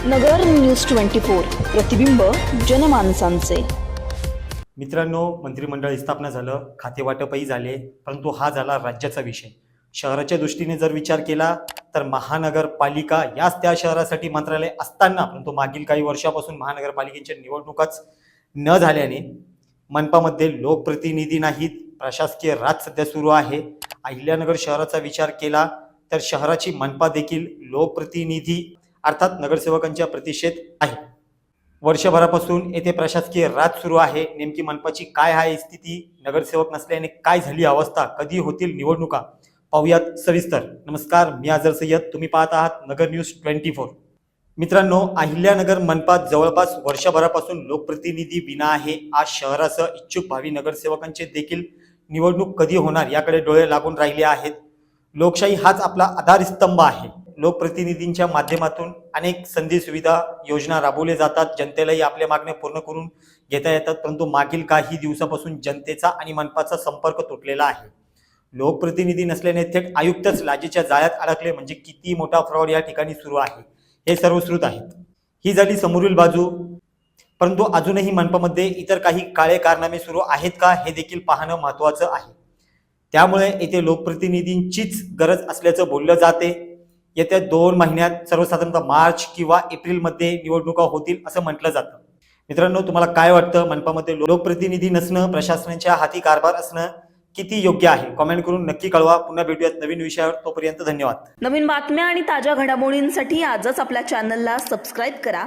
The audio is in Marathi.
नगर न्यूज ट्वेंटी फोर प्रतिबिंब जनमानसांचे. मित्रांनो मंत्रिमंडळ स्थापना झालं खातेवाटपही झाले परंतु हा झाला राज्याचा विषय. शहराच्या दृष्टीने जर विचार केला तर महानगरपालिका याच त्या शहरासाठी मंत्रालय असताना परंतु मागील काही वर्षापासून महानगरपालिकेच्या निवडणुकाच न झाल्याने मनपामध्ये लोकप्रतिनिधी नाहीत प्रशासकीय राज सध्या सुरू आहे. अहिल्यानगर शहराचा विचार केला तर शहराची मनपा देखील लोकप्रतिनिधी अर्थात नगरसेवकांच्या प्रतिषेध आहे. वर्षभरापासून येथे प्रशासकीय राज सुरू आहे. नेमकी मनपाची काय आहे स्थिती? नगरसेवक नसल्याने काय झाली अवस्था? कधी होतील निवडणुका? पाहुयात सविस्तर. नमस्कार मी आझर सय्यद. तुम्ही पाहत आहात नगर न्यूज ट्वेंटी फोर. मित्रांनो अहिल्यानगर मनपात जवळपास वर्षभरापासून लोकप्रतिनिधी विना आहे. आज शहरासह इच्छुक भावी नगरसेवकांचे देखील निवडणूक कधी होणार याकडे डोळे लागून राहिले आहेत. लोकशाही हाच आपला आधारस्तंभ आहे. लोकप्रतिनिधींच्या माध्यमातून अनेक संधी सुविधा योजना राबवल्या जातात. जनतेलाही आपल्या मागण्या पूर्ण करून घेता येतात. परंतु मागील काही दिवसापासून जनतेचा आणि मनपाचा संपर्क तुटलेला आहे. लोकप्रतिनिधी नसल्याने थेट आयुक्तच लाजेच्या जाळ्यात अडकले म्हणजे किती मोठा फ्रॉड या ठिकाणी सुरू आहे. हे सर्वश्रुत आहेत. ही झाली समोरील बाजू. परंतु अजूनही मनपामध्ये इतर काही काळे कारनामे सुरू आहेत का हे देखील पाहणं महत्त्वाचं आहे. त्यामुळे येथे लोकप्रतिनिधींचीच गरज असल्याचं बोललं जाते. येत्या दोन महिन्यात सर्वसाधारणतः मार्च किंवा एप्रिलमध्ये निवडणुका होतील असं म्हटलं जातं. मित्रांनो तुम्हाला काय वाटतं? मनपामध्ये लोकप्रतिनिधी नसणं प्रशासनाच्या हाती कारभार असणं किती योग्य आहे? कॉमेंट करून नक्की कळवा. पुन्हा भेटूयात नवीन विषयावर. तोपर्यंत धन्यवाद. नवीन बातम्या आणि ताज्या घडामोडींसाठी आजच आपल्या चॅनलला सबस्क्राईब करा.